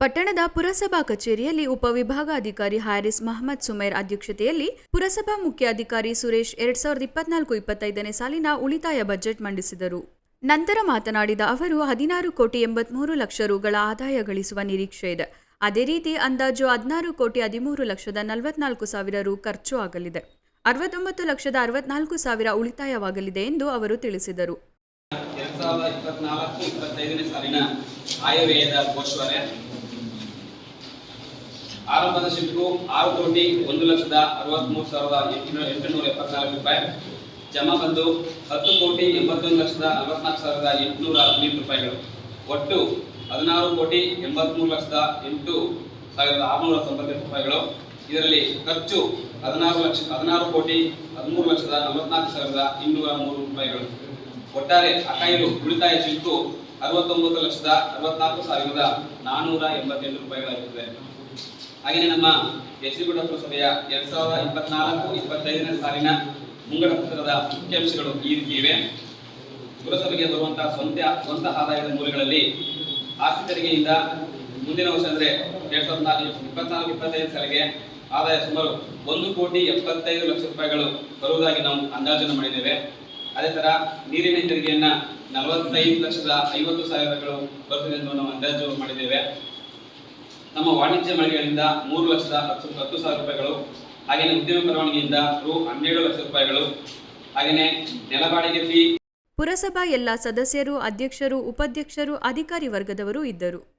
ಪಟ್ಟಣದ ಪುರಸಭಾ ಕಚೇರಿಯಲ್ಲಿ ಉಪವಿಭಾಗಾಧಿಕಾರಿ ಹ್ಯಾರಿಸ್ ಮಹಮ್ಮದ್ ಸುಮೇರ್ ಅಧ್ಯಕ್ಷತೆಯಲ್ಲಿ ಪುರಸಭಾ ಮುಖ್ಯಾಧಿಕಾರಿ ಸುರೇಶ್ ಎರಡ್ ಸಾವಿರದ ಇಪ್ಪತ್ನಾಲ್ಕು ಇಪ್ಪತ್ತೈದನೇ ಸಾಲಿನ ಉಳಿತಾಯ ಬಜೆಟ್ ಮಂಡಿಸಿದರು. ನಂತರ ಮಾತನಾಡಿದ ಅವರು, ಹದಿನಾರು ಕೋಟಿ ಎಂಬತ್ಮೂರು ಲಕ್ಷ ರುಗಳ ಆದಾಯ ಗಳಿಸುವ ನಿರೀಕ್ಷೆ ಇದೆ. ಅದೇ ರೀತಿ ಅಂದಾಜು ಹದಿನಾರು ಕೋಟಿ ಹದಿಮೂರು ಲಕ್ಷದ ನಲವತ್ನಾಲ್ಕು ಸಾವಿರ ರು ಖರ್ಚು ಆಗಲಿದೆ. ಅರವತ್ತೊಂಬತ್ತು ಲಕ್ಷದ ಅರವತ್ನಾಲ್ಕು ಸಾವಿರ ಉಳಿತಾಯವಾಗಲಿದೆ ಎಂದು ಅವರು ತಿಳಿಸಿದರು ಎರಡ್ ಸಾವಿರದ ಇಪ್ಪತ್ನಾಲ್ಕು ಇಪ್ಪತ್ತೈದನೇ ಸಾಲಿನ ಆಯವ್ಯಯದ ಘೋಷವಾರೆ ಆರಂಭದ ಶಿಲ್ಪು ಆರು ಕೋಟಿ ಒಂದು ಲಕ್ಷದ ಅರವತ್ಮೂರು ಸಾವಿರದ ಎಂಟುನೂರ ಎಂಟುನೂರ ಎಪ್ಪತ್ನಾಲ್ಕು ರೂಪಾಯಿ. ಜಮಾ ಬಂದು ಹತ್ತು ಕೋಟಿ ಎಂಬತ್ತೊಂದು ಲಕ್ಷದ ಅರವತ್ನಾಲ್ಕು ಸಾವಿರದ ಎಂಟುನೂರ ಹದಿನೆಂಟು ರೂಪಾಯಿಗಳು. ಒಟ್ಟು ಹದಿನಾರು ಕೋಟಿ ಎಂಬತ್ಮೂರು ಲಕ್ಷದ ಎಂಟು ಸಾವಿರದ ಆರುನೂರ ತೊಂಬತ್ತೆಂಟು ರೂಪಾಯಿಗಳು. ಇದರಲ್ಲಿ ಖರ್ಚು ಹದಿನಾರು ಲಕ್ಷ, ಹದಿನಾರು ಕೋಟಿ ಹದಿಮೂರು ಲಕ್ಷದ ನಲವತ್ನಾಲ್ಕು ಸಾವಿರದ ಇನ್ನೂರ ಮೂರು ರೂಪಾಯಿಗಳು. ಒಟ್ಟಾರೆ ಅಕಾಯಿಲು ಉಳಿತಾಯ ಶಿಲ್ಪು ಅರವತ್ತೊಂಬತ್ತು ಲಕ್ಷದ ಅರವತ್ನಾಲ್ಕು ಸಾವಿರದ ನಾನ್ನೂರ ಎಂಬತ್ತೆಂಟು ರೂಪಾಯಿಗಳಾಗಿರುತ್ತದೆ ಹಾಗೆಯೇ ನಮ್ಮ ಎಚ್ ಗುಡ ಪುರಸಭೆಯ ಎರಡ್ ಸಾವಿರದ ಇಪ್ಪತ್ನಾಲ್ಕು, ಇಪ್ಪತ್ತೈದನೇ ಸಾಲಿನ ಮುಂಗಡ ಪತ್ರದ ಮುಖ್ಯಾಂಶಗಳು ಈ ರೀತಿ ಇವೆ. ಪುರಸಭೆಗೆ ಬರುವಂತಹ ಸ್ವಂತ ಸ್ವಂತ ಆದಾಯದ ಮೂಲಗಳಲ್ಲಿ ಆಸ್ತಿ ತೆರಿಗೆಯಿಂದ ಮುಂದಿನ ವರ್ಷ ಅಂದ್ರೆ ಎರಡ್ ಸಾವಿರದ ನಾಲ್ಕು, ಇಪ್ಪತ್ನಾಲ್ಕು, ಇಪ್ಪತ್ತೈದು ಸಾಲಿಗೆ ಆದಾಯ ಸುಮಾರು ಒಂದು ಕೋಟಿ ಎಪ್ಪತ್ತೈದು ಲಕ್ಷ ರೂಪಾಯಿಗಳು ಬರುವುದಾಗಿ ನಾವು ಅಂದಾಜನ್ನು ಮಾಡಿದ್ದೇವೆ. ಅದೇ ತರ ನೀರಿನ ತೆರಿಗೆಯನ್ನ ನಲವತ್ತೈದು ಲಕ್ಷದ ಐವತ್ತು ಸಾವಿರಗಳು ಬರುತ್ತದೆ ಎಂದು ನಾವು ಅಂದಾಜು ಮಾಡಿದ್ದೇವೆ. ನಮ್ಮ ವಾಣಿಜ್ಯ ಮಳಿಗೆಗಳಿಂದ ಮೂರು ಲಕ್ಷದ ಹತ್ತು ಹತ್ತು ಸಾವಿರ ರೂಪಾಯಿಗಳು, ಹಾಗೆಯೇ ಉದ್ಯಮ ಪರವಾನಗಿಯಿಂದ ರು ಹನ್ನೆರಡು ಲಕ್ಷ ರೂಪಾಯಿಗಳು, ಹಾಗೆಯೇ ನೆಲ ಬಾಡಿಗೆ ಫೀ ಪುರಸಭಾ ಎಲ್ಲ ಸದಸ್ಯರು, ಅಧ್ಯಕ್ಷರು, ಉಪಾಧ್ಯಕ್ಷರು, ಅಧಿಕಾರಿ ವರ್ಗದವರು ಇದ್ದರು.